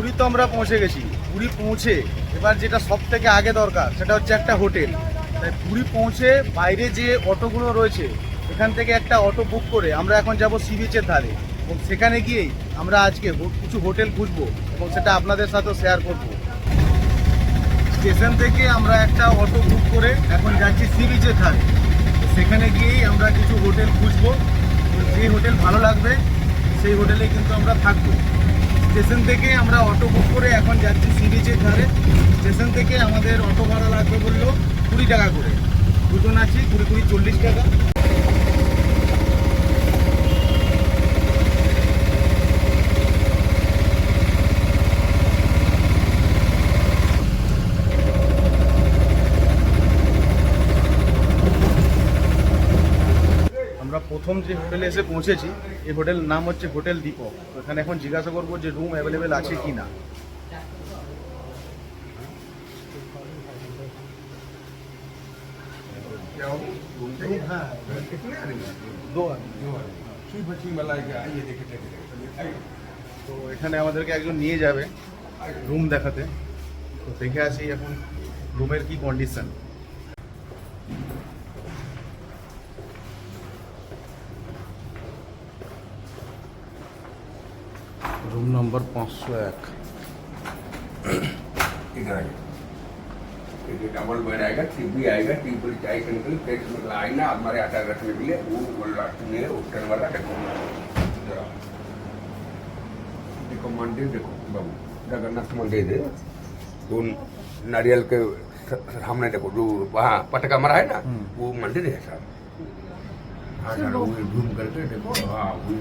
পুরী তো আমরা পৌঁছে গেছি। পুরী পৌঁছে এবার যেটা সব থেকে আগে দরকার সেটা হচ্ছে একটা হোটেল। তাই পুরী পৌঁছে বাইরে যে অটোগুলো রয়েছে, এখান থেকে একটা অটো বুক করে আমরা এখন যাব সি বিচের ধারে। এবং সেখানে গিয়েই আমরা আজকে কিছু হোটেল খুঁজবো এবং সেটা আপনাদের সাথেও শেয়ার করব। স্টেশন থেকে আমরা একটা অটো বুক করে এখন যাচ্ছি সি বিচের ধারে। সেখানে গিয়েই আমরা কিছু হোটেল খুঁজবো। যে হোটেল ভালো লাগবে, সেই হোটেলে কিন্তু আমরা থাকব। স্টেশন থেকে আমরা অটো বুক করে এখন যাচ্ছি সি বিচের ধারে। স্টেশন থেকে আমাদের অটো ভাড়া লাগবে বলল কুড়ি টাকা করে। দুজন আছি, কুড়ি কুড়ি চল্লিশ টাকা আমরা প্রথম যে হোটেলে এসে পৌঁছেছি, এই হোটেল নাম হচ্ছে হোটেল দীপক। এখানে এখন জিজ্ঞাসা করব যে রুম অ্যাভেলেবেল আছে কি না তো এখানে আমাদেরকে একজন নিয়ে যাবে রুম দেখাতে। তো দেখে আসি এখন রুমের কি কন্ডিশন রুম নম্বর পাঁচশো এক इधर आइए ये डबल बेड आएगा टीवी आएगा टीवी चाय करने के लिए प्लेट मतलब आईना हमारे आटा रखने के लिए वो वाला में उठने वाला देखो इधर आओ। देखो मंदिर देखो बाबू जगन्नाथ मंदिर है वो नारियल के स- सामने देखो जो वहाँ पटका मरा है ना हम्म। वो मंदिर है साहब हाँ सर वो झूम करके देखो हाँ वो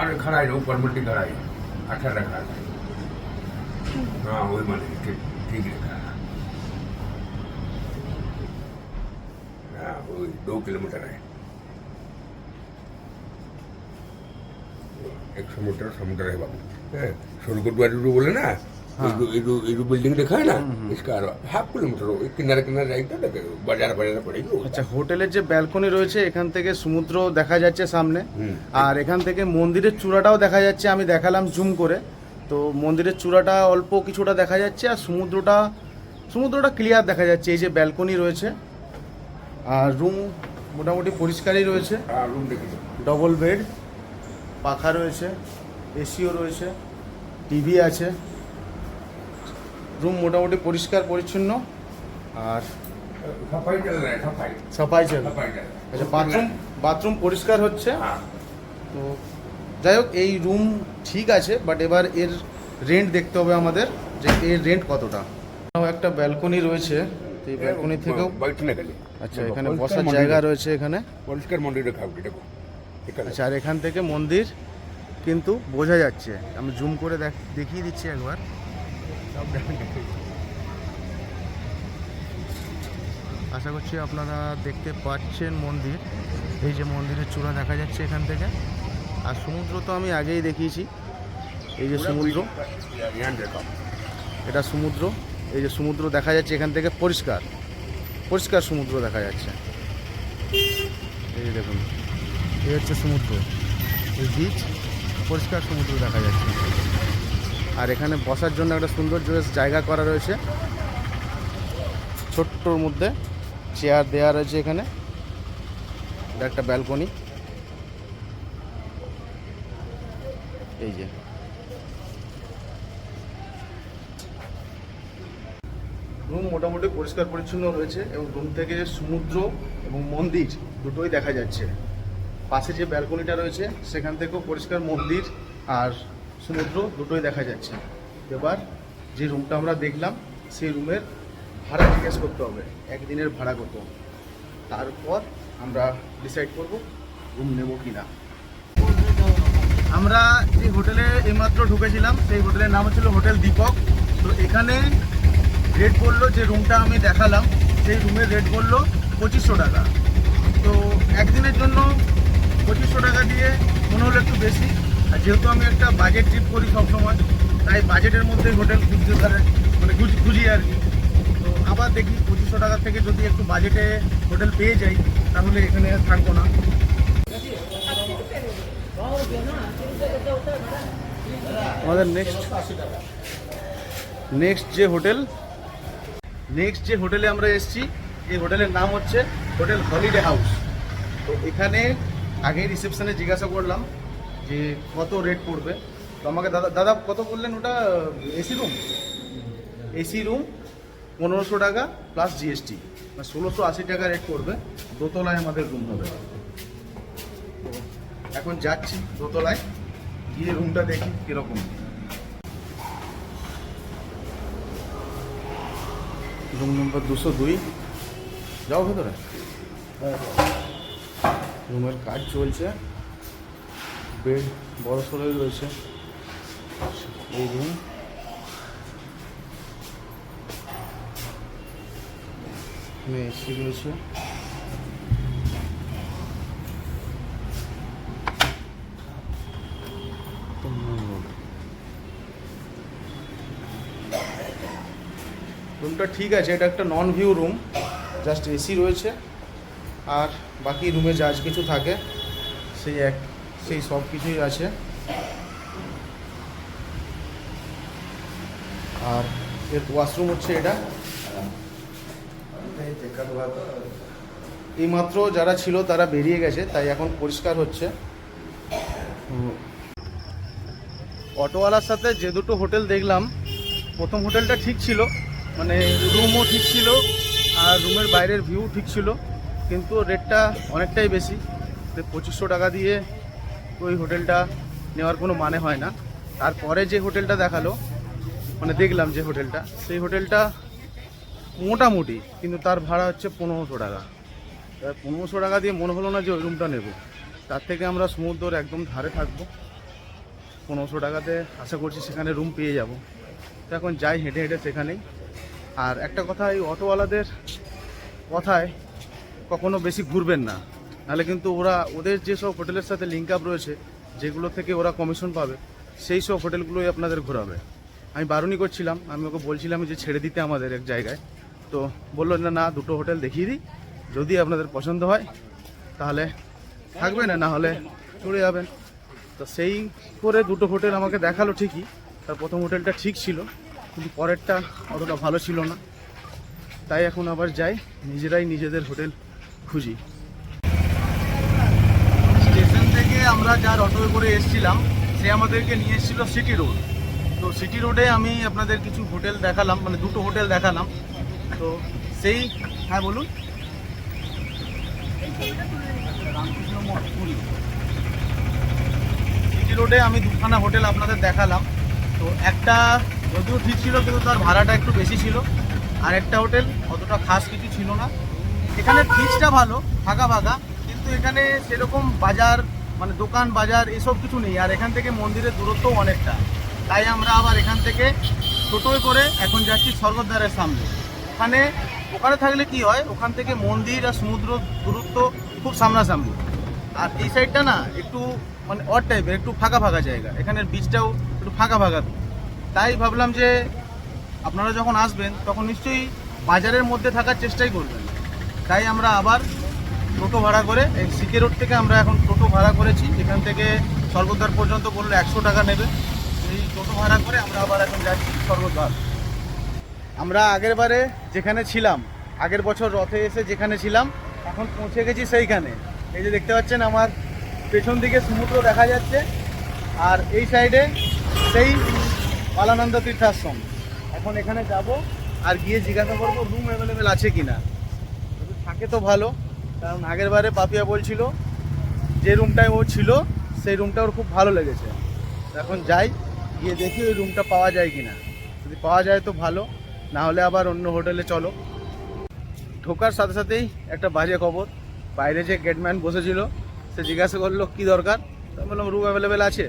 अरे खड़ा है ऊपर मल्टी खड़ा है अच्छा रखा है हाँ वही मंदिर ठीक ठीक रखा है हाँ वही दो किलोमीटर है एक सौ मीटर समुद्र है बाबू हैं? स्वर्गद्वार जो बोले ना हाँ। ये जो- ये जो ये जो बिल्डिंग देखा है ना हम्म, हम्म। इसका हाफ किलोमीटर हो किनारे किनारे जाएगा तो बाजार बाजार पड़ेगी वो। আচ্ছা হোটেলের যে ব্যালকনি রয়েছে এখান থেকে সমুদ্র দেখা যাচ্ছে সামনে হুম। আর এখান থেকে মন্দিরের চূড়াটাও দেখা যাচ্ছে আমি দেখালাম জুম করে তো মন্দিরের চূড়াটা অল্প কিছুটা দেখা যাচ্ছে আর সমুদ্রটা সমুদ্রটা ক্লিয়ার দেখা যাচ্ছে এই যে ব্যালকনি রয়েছে আর রুম মোটামুটি পরিষ্কারই রয়েছে हाँ रूम देखिए ডবল বেড পাখা রয়েছে এসিও রয়েছে টিভি আছে রুম মোটামুটি পরিষ্কার পরিচ্ছন্ন। আর সাফাই চলে আচ্ছা বাথরুম বাথরুম পরিষ্কার হচ্ছে। তো যাই হোক এই রুম ঠিক আছে বাট এবার এর রেন্ট দেখতে হবে আমাদের যে এর রেন্ট কতটা। একটা ব্যালকনি রয়েছে। তো এই ব্যালকনি থেকেও আচ্ছা এখানে বসার জায়গা রয়েছে এখানে। পরিষ্কার মন্দিরে আচ্ছা আর এখান থেকে মন্দির কিন্তু বোঝা যাচ্ছে। আমি জুম করে দেখিয়ে দিচ্ছি একবার। আশা করছি আপনারা দেখতে পাচ্ছেন মন্দির। এই যে মন্দিরের চূড়া দেখা যাচ্ছে এখান থেকে। আর সমুদ্র তো আমি আগেই দেখিয়েছি। এই যে সমুদ্র। এটা সমুদ্র। এই যে সমুদ্র দেখা যাচ্ছে এখান থেকে পরিষ্কার। পরিষ্কার সমুদ্র দেখা যাচ্ছে। এই যে দেখুন, এই হচ্ছে সমুদ্র। এই বীচ পরিষ্কার সমুদ্র দেখা যাচ্ছে। আর এখানে বসার জন্য একটা সুন্দর জায়গা করা রয়েছে। ছোট্টর মধ্যে চেয়ার দেওয়া রয়েছে এখানে। একটা ব্যালকনি। এই যে। রুম মোটামুটি পরিষ্কার পরিচ্ছন্ন রয়েছে এবং রুম থেকে সমুদ্র এবং মন্দির দুটোই দেখা যাচ্ছে। পাশে যে ব্যালকনিটা রয়েছে, সেখান থেকেও পরিষ্কার মন্দির আর সমুদ্র দুটোই দেখা যাচ্ছে। এবার যে রুমটা আমরা দেখলাম, সেই রুমের ভাড়া জিজ্ঞেস করতে হবে, একদিনের ভাড়া কত? তারপর আমরা ডিসাইড করব রুম নেব কি না আমরা যে হোটেলে এইমাত্র ঢুকেছিলাম, সেই হোটেলের নাম হচ্ছিল হোটেল দীপক। তো এখানে রেট বলল যে রুমটা আমি দেখালাম, সেই রুমের রেট বলল পঁচিশশো টাকা। তো একদিনের জন্য পঁচিশশো টাকা দিয়ে মনে হলো একটু বেশি। আর যেহেতু আমি একটা বাজেট ট্রিপ করি সবসময়, তাই বাজেটের মধ্যে হোটেল খুঁজতে পারে মানে খুঁজ- আর কি। তো আবার দেখি পঁচিশশো টাকা থেকে যদি একটু বাজেটে হোটেল পেয়ে যাই, তাহলে এখানে থাকব না। আমাদের নেক্সট নেক্সট যে হোটেল নেক্সট যে হোটেলে আমরা এসেছি এই হোটেলের নাম হচ্ছে হোটেল হলিডে হাউস তো এখানে আগে রিসেপশনে জিজ্ঞাসা করলাম যে কত রেট পড়বে? তো আমাকে দাদা দাদা কত বললেন ওটা? এসি রুম এসি রুম পনেরোশো টাকা প্লাস জিএসটি মানে ষোলোশো আশি টাকা রেট পড়বে। দোতলায় আমাদের রুম হবে। এখন যাচ্ছি দোতলায়। গিয়ে রুমটা দেখি কীরকম। রুম নম্বর দুশো দুই। যাও ভেতরে। রুমের কাজ চলছে। বেড, বড় সড়োই রয়েছে। এই রুম। এখানে এসি রয়েছে। রুমটা ঠিক আছে, এটা একটা non view room just AC রয়েছে। আর বাকি রুমে যা যা কিছু থাকে, সেই এক সেই সব কিছুই আছে। আর এর ওয়াশরুম হচ্ছে এটা। এইমাত্র যারা ছিল তারা বেরিয়ে গেছে, তাই এখন পরিষ্কার হচ্ছে। অটোওয়ালার সাথে যে দুটো হোটেল দেখলাম, প্রথম হোটেলটা ঠিক ছিল মানে রুমও ঠিক ছিল, আর রুমের বাইরের ভিউ ঠিক ছিল, কিন্তু রেটটা অনেকটাই বেশি। পঁচিশশো টাকা দিয়ে ওই হোটেলটা নেওয়ার কোনো মানে হয় না। তারপরে যে হোটেলটা দেখাল মানে দেখলাম যে হোটেলটা, সেই হোটেলটা মোটামুটি, কিন্তু তার ভাড়া হচ্ছে পনেরোশো টাকা। এবার পনেরোশো টাকা দিয়ে মনে হলো না যে ওই রুমটা নেব। তার থেকে আমরা সমুদ্রের একদম ধারে থাকব। পনেরোশো টাকাতে আশা করছি সেখানে রুম পেয়ে যাব। তো এখন যাই হেঁটে হেঁটে সেখানেই। আর একটা কথা, এই অটোওয়ালাদের কথায় কখনো বেশি ঘুরবেন না। নাহলে কিন্তু ওরা, ওদের যেসব হোটেলের সাথে লিঙ্ক আপ রয়েছে, যেগুলো থেকে ওরা কমিশন পাবে, সেই সব হোটেলগুলোই আপনাদের ঘোরাবে। আমি বারণই করছিলাম, আমি ওকে বলছিলাম যে ছেড়ে দিতে আমাদের এক জায়গায়। তো বলল না না, দুটো হোটেল দেখিয়ে দিই। যদি আপনাদের পছন্দ হয়, তাহলে থাকবেন না হলে চলে যাবেন। তো সেই করে দুটো হোটেল আমাকে দেখাল ঠিকই, তার প্রথম হোটেলটা ঠিক ছিল, কিন্তু পরেরটা অতটা ভালো ছিল না। তাই এখন আবার যাই, নিজেরাই নিজেদের হোটেল খুঁজি স্টেশন থেকে আমরা যার অটোয় করে এসেছিলাম, সে আমাদেরকে নিয়ে এসেছিল সিটি রোড তো সিটি রোডে আমি আপনাদের কিছু হোটেল দেখালাম মানে দুটো হোটেল দেখালাম। তো সেই হ্যাঁ বলুন। সিটি রোডে আমি দুখানা হোটেল আপনাদের দেখালাম। তো একটা যদিও ঠিক ছিল, কিন্তু তার ভাড়াটা একটু বেশি ছিল। আর একটা হোটেল অতটা খাস কিছু ছিল না। এখানে ফিজটা ভালো, ফাঁকা ফাঁকা, কিন্তু এখানে সেরকম বাজার মানে দোকান, বাজার এসব কিছু নেই। আর এখান থেকে মন্দিরের দূরত্বও অনেকটা। তাই আমরা আবার এখান থেকে টোটোয় করে এখন যাচ্ছি স্বর্গদ্বারের সামনে। ওখানে ওখানে থাকলে কি হয়? ওখান থেকে মন্দির আর সমুদ্র দূরত্ব খুব সামনাসামনি। আর এই সাইডটা না একটু মানে অড টাইপের একটু ফাঁকা ফাঁকা জায়গা। এখানের বীজটাও একটু ফাঁকা ফাঁকা। তাই ভাবলাম যে আপনারা যখন আসবেন, তখন নিশ্চয়ই বাজারের মধ্যে থাকার চেষ্টাই করবেন। তাই আমরা আবার টোটো ভাড়া করে, এই সিকে রোড থেকে আমরা এখন টোটো ভাড়া করেছি এখান থেকে স্বর্গদ্বার পর্যন্ত করলে একশো টাকা নেবে। এই টোটো ভাড়া করে আমরা আবার এখন যাচ্ছি স্বর্গদ্বার। আমরা আগের বারে যেখানে ছিলাম, আগের বছর রথে এসে যেখানে ছিলাম, এখন পৌঁছে গেছি সেইখানে। এই যে দেখতে পাচ্ছেন আমার পেছন দিকে সমুদ্র দেখা যাচ্ছে, আর এই সাইডে সেই পালানন্দ তীর্থাশ্রম। এখন এখানে যাব আর গিয়ে জিজ্ঞাসা করব রুম অ্যাভেলেবেল আছে কি না থাকে তো ভালো। কারণ আগের বারে পাপিয়া বলছিল যে রুমটায় ও ছিল, সেই রুমটা ওর খুব ভালো লেগেছে। এখন যাই, গিয়ে দেখি ওই রুমটা পাওয়া যায় কি না যদি পাওয়া যায় তো ভালো, না হলে আবার অন্য হোটেলে চলো। ঢোকার সাথে সাথেই একটা বাজে খবর, বাইরে যে গেটম্যান বসেছিল, সে জিজ্ঞাসা করল, কি দরকার? আমি বললাম, রুম অ্যাভেলেবেল আছে।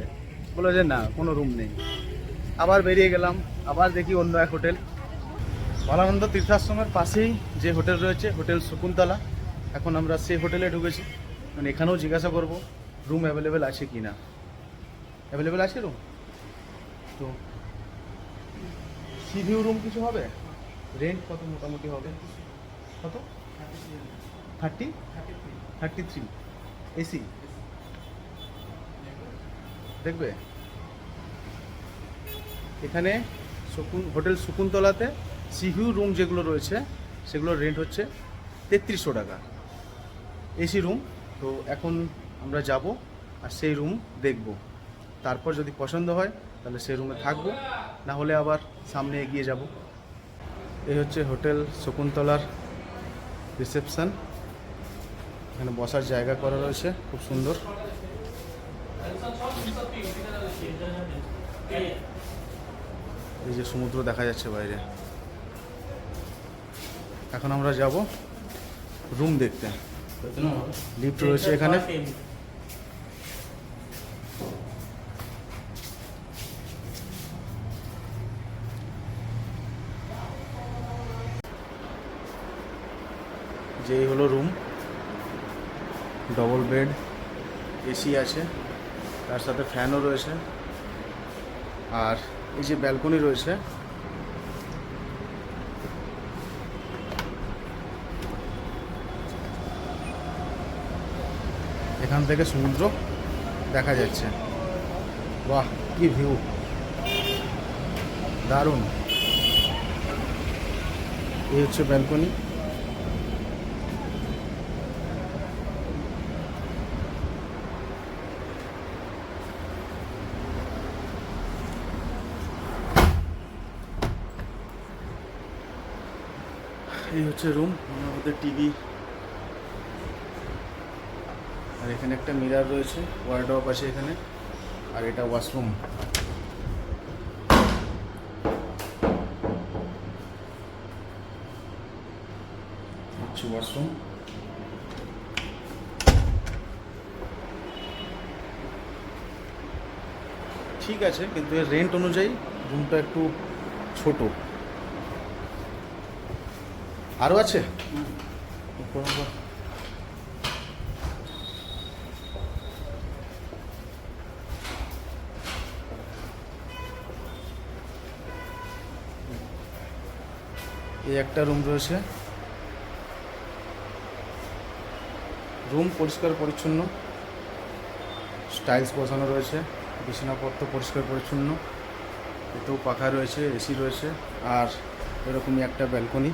বলল যে, না, কোনো রুম নেই। আবার বেরিয়ে গেলাম, আবার দেখি অন্য এক হোটেল। বালানন্দ তীর্থাশ্রমের পাশেই যে হোটেল রয়েছে, হোটেল শকুন্তলা। এখন আমরা সেই হোটেলে ঢুকেছি। মানে এখানেও জিজ্ঞাসা করব রুম অ্যাভেলেবেল আছে কি না? অ্যাভেলেবেল আছে রুম তো সি ভিউ রুম কিছু হবে? রেন্ট কত মোটামুটি হবে? কত? থার্টি থার্টি থ্রি এসি দেখবে? এখানে শকুন, হোটেল শকুন্তলাতে সিভিউ রুম যেগুলো রয়েছে, সেগুলোর রেন্ট হচ্ছে তেত্রিশশো টাকা। এসি রুম, তো এখন আমরা যাব আর সেই রুম দেখব। তারপর যদি পছন্দ হয়, তাহলে সেই রুমে থাকব, না হলে আবার সামনে এগিয়ে যাব। এই হচ্ছে হোটেল শকুন্তলার রিসেপশান। এখানে বসার জায়গা করা রয়েছে, খুব সুন্দর। এই যে সমুদ্র দেখা যাচ্ছে বাইরে। এখন আমরা যাব রুম দেখতে। লিফট রয়েছে এখানে। যেই হলো রুম ডবল বেড এসি আছে তার সাথে ফ্যানও রয়েছে আর এই যে ব্যালকনি রয়েছে এখান থেকে সমুদ্র দেখা যাচ্ছে। বাহ, কি ভিউ দারুণ। এই হচ্ছে ব্যালকনি এই হচ্ছে রুম আমার মধ্যে টিভি আর এখানে একটা মিরার রয়েছে ওয়ার্ডরোব আছে এখানে আর এটা ওয়াশরুম হচ্ছে ওয়াশরুম ঠিক আছে কিন্তু এর রেন্ট অনুযায়ী রুমটা একটু ছোট। আরও আছে? এই একটা রুম রয়েছে। রুম পরিষ্কার পরিচ্ছন্ন। স্টাইলস বসানো রয়েছে। বিছানাপত্র পরিষ্কার পরিচ্ছন্ন। এতেও পাখা রয়েছে এসি রয়েছে, আর এরকমই একটা ব্যালকনি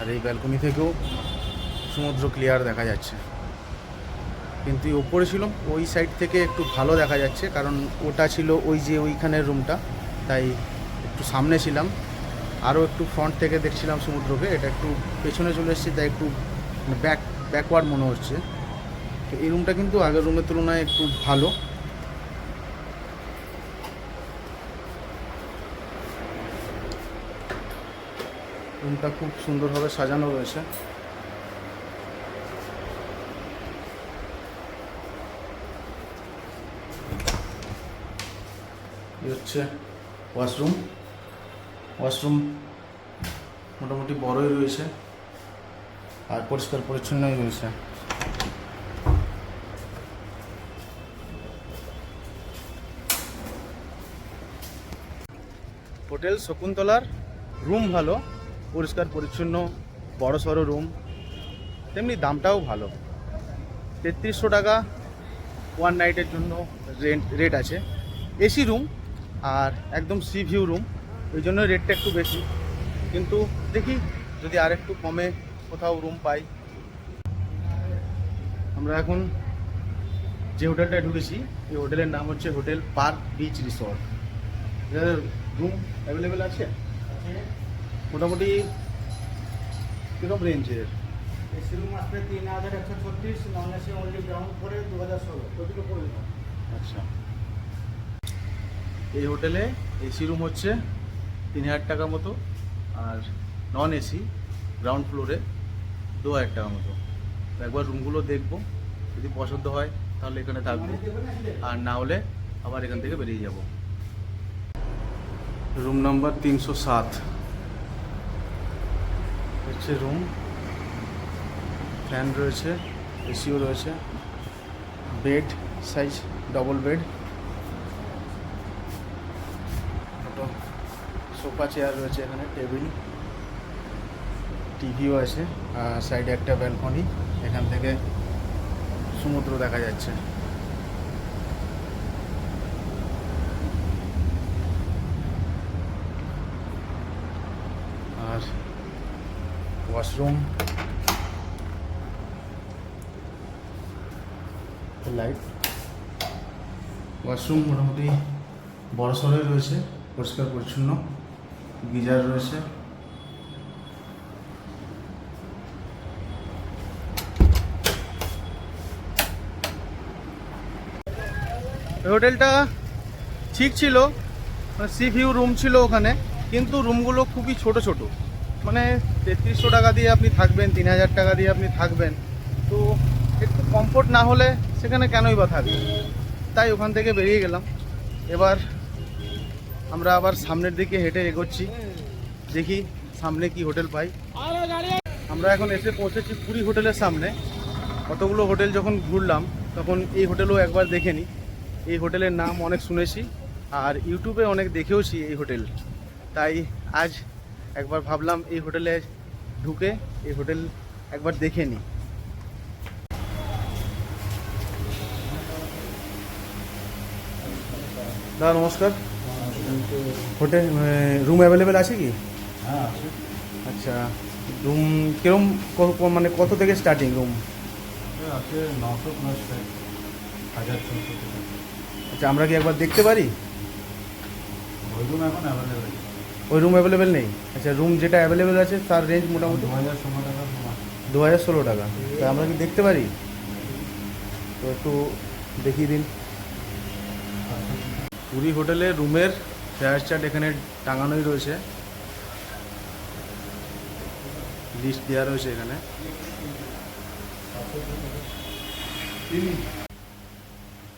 আর এই ব্যালকনি থেকেও সমুদ্র ক্লিয়ার দেখা যাচ্ছে। কিন্তু ওপরে ছিল, ওই সাইড থেকে একটু ভালো দেখা যাচ্ছে, কারণ ওটা ছিল ওই যে ওইখানের রুমটা তাই একটু সামনে ছিলাম। আরও একটু ফ্রন্ট থেকে দেখছিলাম সমুদ্রকে, এটা একটু পেছনে চলে এসেছে, তাই একটু ব্যাক ব্যাকওয়ার্ড মনে হচ্ছে। তো এই রুমটা কিন্তু আগের রুমের তুলনায় একটু ভালো। রুমটা খুব সুন্দরভাবে সাজানো রয়েছে। হচ্ছে ওয়াশরুম। ওয়াশরুম মোটামুটি বড়ই রয়েছে আর পরিষ্কার পরিচ্ছন্নই রয়েছে। হোটেল শকুন্তলার রুম ভালো, পরিষ্কার পরিচ্ছন্ন, বড় সড়ো রুম, তেমনি দামটাও ভালো। তেত্রিশশো টাকা ওয়ান নাইটের জন্য রেন্ট রেট আছে। এসি রুম আর একদম সি ভিউ রুম ওই জন্য রেটটা একটু বেশি। কিন্তু দেখি যদি আর একটু কমে কোথাও রুম পাই। আমরা এখন যে হোটেলটায় ঢুকেছি এই হোটেলের নাম হচ্ছে hotel park beach resort room available আছে? মোটামুটি কীরকম রেঞ্জের এসি রুম আসবে তিন হাজার একশো ছত্রিশ নন এসি অনলি গ্রাউন্ড করে দু হাজার ষোলো। আচ্ছা। এই হোটেলে এসি রুম হচ্ছে তিন হাজার টাকা মতো আর নন এসি গ্রাউন্ড ফ্লোরে দু হাজার টাকা মতো। একবার রুমগুলো দেখব। যদি পছন্দ হয়, তাহলে এখানে থাকব। আর না হলে আবার এখান থেকে বেরিয়ে যাব। রুম নাম্বার তিনশো সাত। হচ্ছে রুম। ফ্যান রয়েছে এসিও রয়েছে। বেড সাইজ, ডবল বেড দুটো সোফা চেয়ার রয়েছে এখানে টেবিল, টিভিও আছে, আর সাইডে একটা ব্যালকনি, এখান থেকে সমুদ্র দেখা যাচ্ছে। আর ওয়াশরুম লাইট ওয়াশরুম মোটামুটি বড় রয়েছে, পরিষ্কার পরিচ্ছন্ন। গিজার রয়েছে। হোটেলটা ঠিক ছিল সি ভিউ রুম ছিল ওখানে, কিন্তু রুমগুলো খুবই ছোট ছোট। মানে তেত্রিশশো টাকা দিয়ে আপনি থাকবেন, তিন হাজার টাকা দিয়ে আপনি থাকবেন। তো একটু কমফোর্ট না হলে সেখানে কেনই বা থাকবেন? তাই ওখান থেকে বেরিয়ে গেলাম। এবার আমরা আবার সামনের দিকে হেঁটে এগোচ্ছি। দেখি সামনে কি হোটেল পাই। আমরা এখন এসে পৌঁছেছি পুরী হোটেলের সামনে। কতগুলো হোটেল যখন ঘুরলাম, তখন এই হোটেলও একবার দেখে নিই এই হোটেলের নাম অনেক শুনেছি আর ইউটিউবে অনেক দেখেওছি এই হোটেল। তাই আজ একবার ভাবলাম এই হোটেলে ঢুকে এই হোটেল একবার দেখে নিই দাদা, নমস্কার। হোটেল রুম অ্যাভেলেবেল আছে কি? হ্যাঁ আচ্ছা রুম কিরম মানে কত থেকে স্টার্টিং রুম আছে নশো প্লাস হাজার ছশো আচ্ছা আমরা কি একবার দেখতে পারি? ওই রুম এখন অ্যাভেলেবেল ওই রুম অ্যাভেলেবেল নেই? আচ্ছা রুম যেটা অ্যাভেলেবেল আছে তার রেঞ্জ মোটামুটি? দু হাজার ষোলো টাকা সময় দু হাজার ষোলো টাকা। তা আমরা কি দেখতে পারি? তো একটু দেখিয়ে দিন। পুরী হোটেলে রুমের ফেয়ার চার্ট এখানে টাঙানোই রয়েছে। লিস্ট দেওয়া রয়েছে এখানে।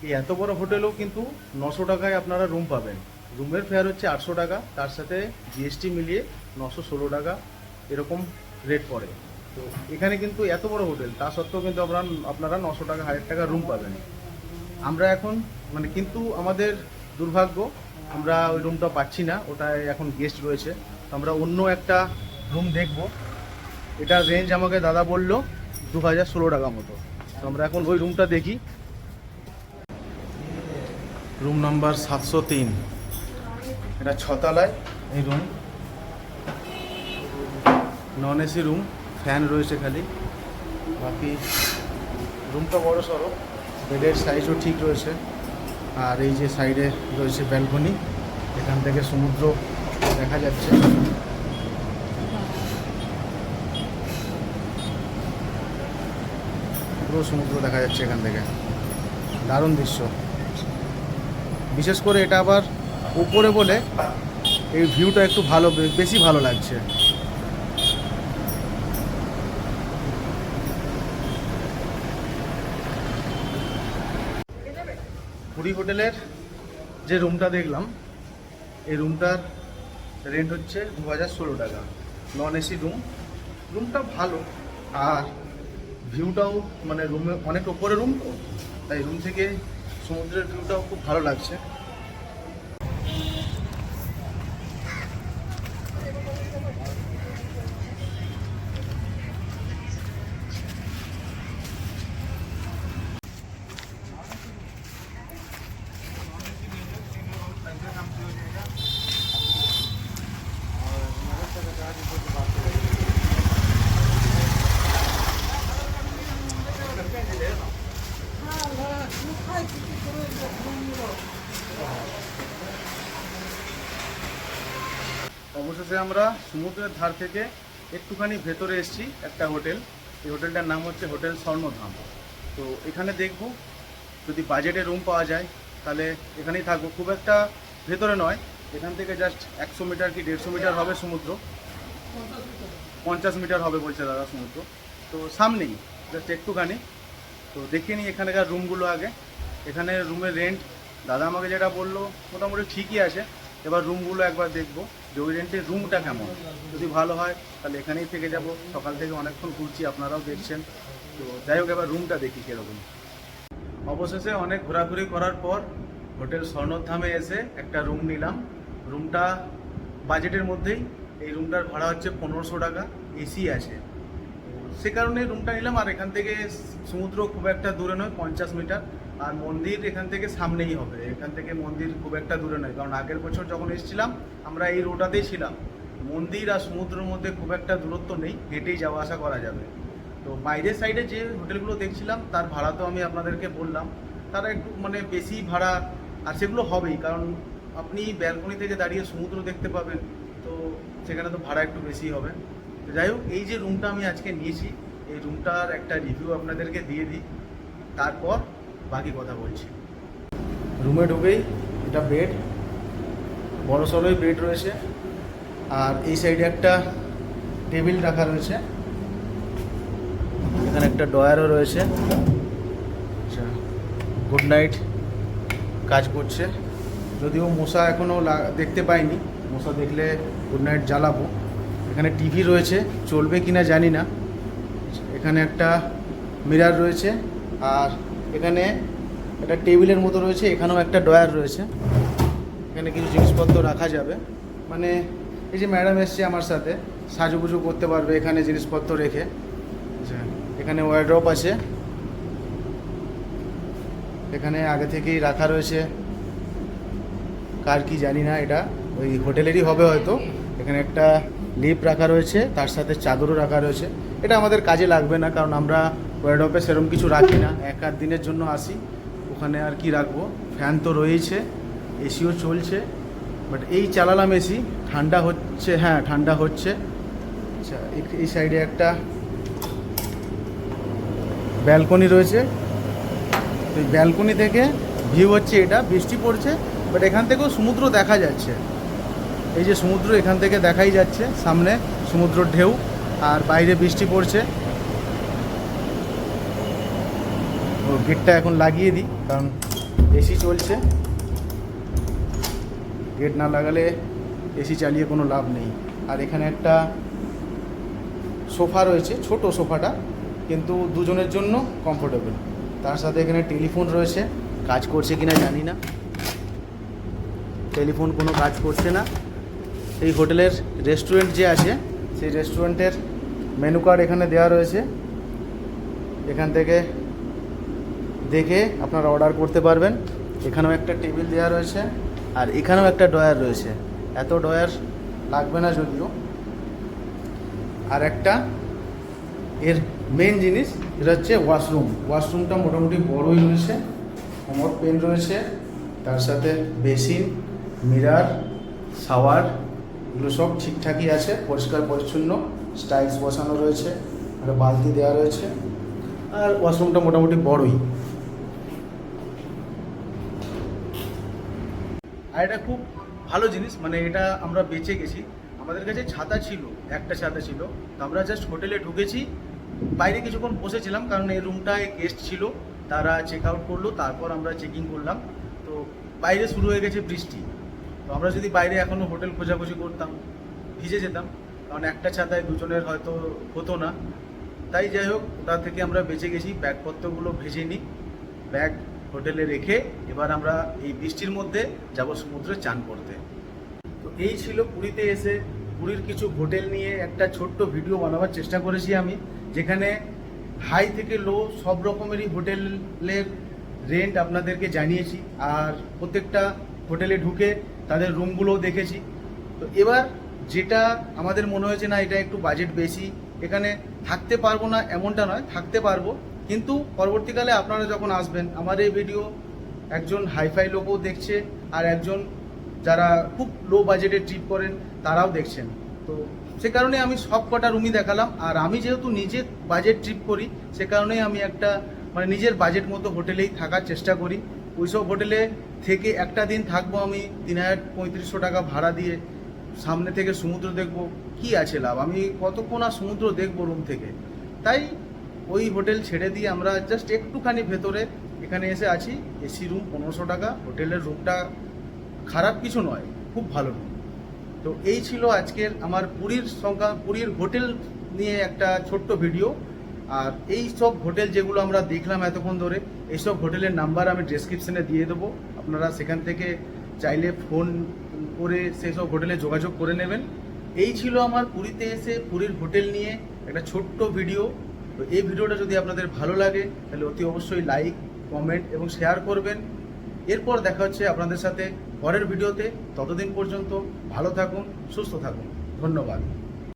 এই এত বড় হোটেলেও কিন্তু নশো টাকায় আপনারা রুম পাবেন। রুমের ফেয়ার হচ্ছে আটশো টাকা, তার সাথে জিএসটি মিলিয়ে নশো ষোলো টাকা এরকম রেট পড়ে। তো এখানে কিন্তু এত বড় হোটেল, তা সত্ত্বেও কিন্তু আপনারা আপনারা নশো টাকা, হাজার টাকা রুম পাবেন। আমরা এখন মানে কিন্তু আমাদের দুর্ভাগ্য আমরা ওই রুমটা পাচ্ছি না ওটায় এখন গেস্ট রয়েছে। তো আমরা অন্য একটা রুম দেখব। এটা রেঞ্জ আমাকে দাদা বলল দু হাজার ষোলো টাকা মতো। তো আমরা এখন ওই রুমটা দেখি। রুম নাম্বার সাতশো তিন। এটা ছতলায়। এই room non AC room fan রয়েছে খালি। বাকি রুমটা বড় সড়ো। বেডের সাইজও ঠিক রয়েছে। আর এই যে সাইডে রয়েছে ব্যালকনি, এখান থেকে সমুদ্র দেখা যাচ্ছে। পুরো সমুদ্র দেখা যাচ্ছে এখান থেকে। দারুণ দৃশ্য। বিশেষ করে এটা আবার উপরে বলে এই ভিউটা একটু ভালো, বেশি ভালো লাগছে। পুরী হোটেলের যে রুমটা দেখলাম, এই রুমটার রেন্ট হচ্ছে দু হাজার ষোলো টাকা। নন এসি রুম রুমটা ভালো, আর ভিউটাও মানে রুমে অনেক ওপরে রুম তো, তাই রুম থেকে সমুদ্রের ভিউটাও খুব ভালো লাগছে অবশেষে আমরা সমুদ্রের ধার থেকে একটুখানি ভেতরে এসেছি একটা হোটেল। এই হোটেলটার নাম হচ্ছে হোটেল স্বর্ণধাম। তো এখানে দেখব যদি বাজেটে রুম পাওয়া যায়, তাহলে এখানেই থাকব। খুব একটা ভেতরে নয়। এখান থেকে জাস্ট একশো মিটার কি দেড়শো মিটার হবে সমুদ্র? পঞ্চাশ মিটার হবে বলছে দাদা সমুদ্র। তো সামনেই জাস্ট একটুখানি। তো দেখে নিই এখানকার রুমগুলো আগে। এখানে রুমের রেন্ট দাদা আমাকে যেটা বলল, মোটামুটি ঠিকই আছে। এবার রুমগুলো একবার দেখব। রেন্টের রুমটা কেমন? যদি ভালো হয়, তাহলে এখানেই থেকে যাব। সকাল থেকে অনেকক্ষণ ঘুরছি, আপনারাও দেখছেন। তো যাই হোক, এবার রুমটা দেখি কীরকম। অবশেষে অনেক ঘোরাঘুরি করার পর হোটেল স্বর্ণধামে এসে একটা রুম নিলাম। রুমটা বাজেটের মধ্যেই। এই রুমটার ভাড়া হচ্ছে পনেরোশো টাকা। এসি আছে। সে কারণে রুমটা নিলাম। আর এখান থেকে সমুদ্র খুব একটা দূরে নয়, পঞ্চাশ মিটার। আর মন্দির এখান থেকে সামনেই হবে। এখান থেকে মন্দির খুব একটা দূরে নয়। কারণ আগের বছর যখন এসেছিলাম, আমরা এই রোডাতেই ছিলাম। মন্দির আর সমুদ্রের মধ্যে খুব একটা দূরত্ব নেই। হেঁটেই যাওয়া আসা করা যাবে। তো বাইরের সাইডে যে হোটেলগুলো দেখছিলাম, তার ভাড়া তো আমি আপনাদেরকে বললাম। তারা একটু মানে বেশি ভাড়া, আর সেগুলো হবেই। কারণ আপনি ব্যালকনি থেকে দাঁড়িয়ে সমুদ্র দেখতে পাবেন। তো সেখানে তো ভাড়া একটু বেশি হবে। তো যাই হোক, এই যে রুমটা আমি আজকে নিয়েছি, এই রুমটার একটা রিভিউ আপনাদেরকে দিয়ে দিই। তারপর বাকি কথা বলছি। রুমে ঢুকেই এটা বেড বড় সড়োই বেড রয়েছে, আর এই সাইডে একটা টেবিল রাখা রয়েছে, এখানে একটা ডয়ারও রয়েছে। আচ্ছা গুড নাইট কাজ করছে। যদিও মশা এখনও দেখতে পাইনি, মশা দেখলে গুড নাইট জ্বালাবো। এখানে টিভি রয়েছে, চলবে কিনা জানি না। এখানে একটা মিরার রয়েছে, আর এখানে একটা টেবিলের মতো রয়েছে এখানেও একটা ডয়ার রয়েছে। এখানে কিছু জিনিসপত্র রাখা যাবে। মানে এই যে ম্যাডাম এসছে আমার সাথে সাজুগুজু করতে পারবে এখানে জিনিসপত্র রেখে। আচ্ছা, এখানে ওয়ার্ড্রপ আছে। এখানে আগে থেকেই রাখা রয়েছে। কার কি জানি না এটা ওই হোটেলেরই হবে হয়তো। এখানে একটা লিপ রাখা রয়েছে তার সাথে চাদরও রাখা রয়েছে। এটা আমাদের কাজে লাগবে না কারণ আমরা ওয়ার্ড্রপে সেরকম কিছু রাখি না। এক আধ দিনের জন্য আসি। ওখানে আর কি রাখব? ফ্যান তো রয়েছে এসিও চলছে বাট এই চালালাম এসি ঠান্ডা হচ্ছে হ্যাঁ ঠান্ডা হচ্ছে। আচ্ছা এই- সাইডে একটা ব্যালকনি রয়েছে। তো এই ব্যালকনি থেকে ভিউ হচ্ছে এটা, বৃষ্টি পড়ছে বাট এখান থেকেও সমুদ্র দেখা যাচ্ছে। এই যে সমুদ্র এখান থেকে দেখাই যাচ্ছে, সামনে সমুদ্রর ঢেউ, আর বাইরে বৃষ্টি পড়ছে ও গেটটা এখন লাগিয়ে দিই, কারণ এসি চলছে। গেট না লাগালে এসি চালিয়ে কোনো লাভ নেই। আর এখানে একটা সোফা রয়েছে, ছোট সোফাটা, কিন্তু দুজনের জন্য কমফোর্টেবল তার সাথে এখানে টেলিফোন রয়েছে, কাজ করছে কিনা জানি না। টেলিফোন কোনো কাজ করছে না। এই হোটেলের রেস্টুরেন্ট যে আছে, সেই রেস্টুরেন্টের মেনু কার্ড এখানে দেওয়া রয়েছে। এখান থেকে দেখে আপনারা অর্ডার করতে পারবেন। এখানেও একটা টেবিল দেওয়া রয়েছে, আর এখানেও একটা ডয়ার রয়েছে। এত ডয়ার লাগবে না যদিও। আর একটা, এর মেন জিনিস, এটা হচ্ছে ওয়াশরুম ওয়াশরুমটা মোটামুটি বড়ই রয়েছে কোমর পেন রয়েছে, তার সাথে বেসিন মিরার শাওয়ার এগুলো সব ঠিকঠাকই আছে, পরিষ্কার, পরিচ্ছন্ন স্টাইলস বসানো রয়েছে, একটা বালতি দেওয়া রয়েছে। আর ওয়াশরুমটা মোটামুটি বড়ই। এটা খুব ভালো জিনিস মানে এটা আমরা বেঁচে গেছি। আমাদের কাছে ছাতা ছিল, একটা ছাতা ছিল। আমরা জাস্ট হোটেলে ঢুকেছি। বাইরে কিছুক্ষণ বসেছিলাম, কারণ এই রুমটায় গেস্ট ছিল। তারা চেক আউট করল, তারপর আমরা চেকিং করলাম। তো বাইরে শুরু হয়ে গেছে বৃষ্টি। তো আমরা যদি বাইরে এখনও হোটেল খোঁজাখুঁজি করতাম, ভিজে যেতাম। কারণ একটা ছাতায় দুজনের হয়তো হতো না। তাই যাই হোক, ওটা থেকে আমরা বেঁচে গেছি, ব্যাগপত্রগুলো ভেজে নিই। ব্যাগ হোটেলে রেখে এবার আমরা এই বৃষ্টির মধ্যে যাব সমুদ্রে চান করতে। তো এই ছিল পুরীতে এসে পুরীর কিছু হোটেল নিয়ে একটা ছোট্ট ভিডিও বানাবার চেষ্টা করেছি আমি, যেখানে হাই থেকে লো সব রকমেরই হোটেলের রেন্ট আপনাদেরকে জানিয়েছি আর প্রত্যেকটা হোটেলে ঢুকে তাদের রুমগুলোও দেখেছি। তো এবার যেটা আমাদের মনে হয়েছে না, এটা একটু বাজেট বেশি, এখানে থাকতে পারব না এমনটা নয়, থাকতে পারব। কিন্তু পরবর্তীকালে আপনারা যখন আসবেন, আমার এই ভিডিও একজন হাইফাই লোকও দেখছে আর একজন যারা খুব লো বাজেটে ট্রিপ করেন, তারাও দেখছেন। তো সে কারণে আমি সব কটা রুমই দেখালাম। আর আমি যেহেতু নিজে বাজেট ট্রিপ করি, সে কারণেই আমি একটা মানে নিজের বাজেট মতো হোটেলেই থাকার চেষ্টা করি। ওইসব হোটেলে থেকে একটা দিন থাকব আমি তিন হাজার পঁয়ত্রিশশো টাকা ভাড়া দিয়ে, সামনে থেকে সমুদ্র দেখব, কি আছে লাভ? আমি কতক্ষণ আর সমুদ্র দেখব রুম থেকে? তাই ওই হোটেল ছেড়ে দিয়ে আমরা জাস্ট একটুখানি ভেতরে এখানে এসে আছি। এসি রুম পনেরোশো টাকা, হোটেলের রুমটা খারাপ কিছু নয়, খুব ভালো রুম তো এই ছিল আজকের আমার পুরীর সংখ্যা, পুরীর হোটেল নিয়ে একটা ছোট্ট ভিডিও আর এই সব হোটেল যেগুলো আমরা দেখলাম এতক্ষণ ধরে, এইসব হোটেলের নাম্বার আমি ডেসক্রিপশনে দিয়ে দেবো। আপনারা সেখান থেকে চাইলে ফোন করে সেই সব হোটেলে যোগাযোগ করে নেবেন। এই ছিল আমার পুরীতে এসে পুরীর হোটেল নিয়ে একটা ছোট্ট ভিডিও তো এই ভিডিওটা যদি আপনাদের ভালো লাগে, তাহলে অতি অবশ্যই লাইক কমেন্ট এবং শেয়ার করবেন। এরপর দেখা হচ্ছে আপনাদের সাথে পরের ভিডিওতে। ততদিন পর্যন্ত ভালো থাকুন, সুস্থ থাকুন। ধন্যবাদ।